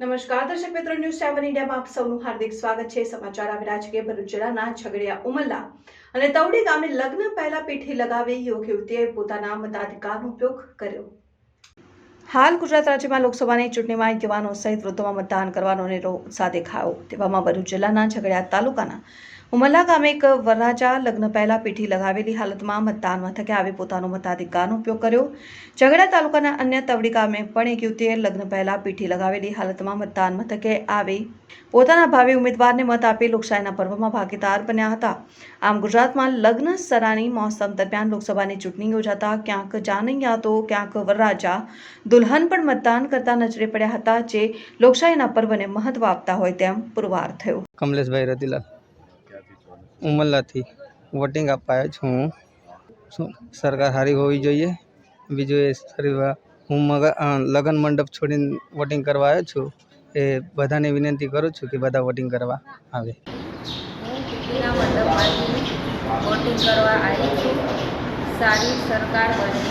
નમસ્કાર, દર્શક મિત્રો, ન્યૂઝ સેવન ઇન્ડિયામાં આપ સૌનું હાર્દિક સ્વાગત છે. સમાચાર આવી રહ્યા છે કે ભરૂચ જિલ્લાના ઉમલ્લા અને તવડી ગામે લગ્ન પહેલા પીઠી લગાવી યોગ યુવતીએ પોતાના મતાધિકારનો ઉપયોગ કર્યો. હાલ ગુજરાત રાજ્યમાં લોકસભાની ચૂંટણીમાં યુવાનો સહિત વૃદ્ધોમાં મતદાન કરવાનો નેરો ઉત્સાહ દેખાયો તેવામાં ભરૂચ જિલ્લાના ઝઘડિયા તાલુકાના ઉમરલા ગામે એક વરરાજા લગ્ન પહેલા પીઠી લગાવેલી હાલતમાં મતદાન મથકે આવી પોતાનો મતાધિકારનો ઉપયોગ કર્યો. ઝઘડા તાલુકાના અન્ય તવડી ગામે પણ એક યુવતીએ લગ્ન પહેલા પીઠી લગાવેલી હાલતમાં મતદાન મથકે આવી પોતાના ભાવિ ઉમેદવારને મત આપી લોકશાહીના પર્વમાં ભાગીદાર બન્યા હતા. આમ ગુજરાતમાં લગ્ન સરાની મોસમ દરમિયાન લોકસભાની ચૂંટણી યોજાતા ક્યાંક જાનૈયા તો ક્યાંક વરરાજા દુલ્હન પણ મતદાન કરતા નજરે પડ્યા હતા, જે લોકશાહીના પર્વને મહત્વ આપતા હોય તેમ પુરવાર થયો. કમલેશભાઈ રતિલાલ. ઉમરલાથી વોટિંગ આપવા આવ્યો છું સરકાર સારી હોવી જોઈએ? બીજું એ સારી હું મગ લગ્ન મંડપ છોડીને વોટિંગ કરવા આવ્યો છું. એ બધાને વિનંતી કરું છું કે બધા વોટિંગ કરવા આવે. હું ચૂંટણીના મંડપમાંથી વોટિંગ કરવા આવી છું. સારી સરકાર બને.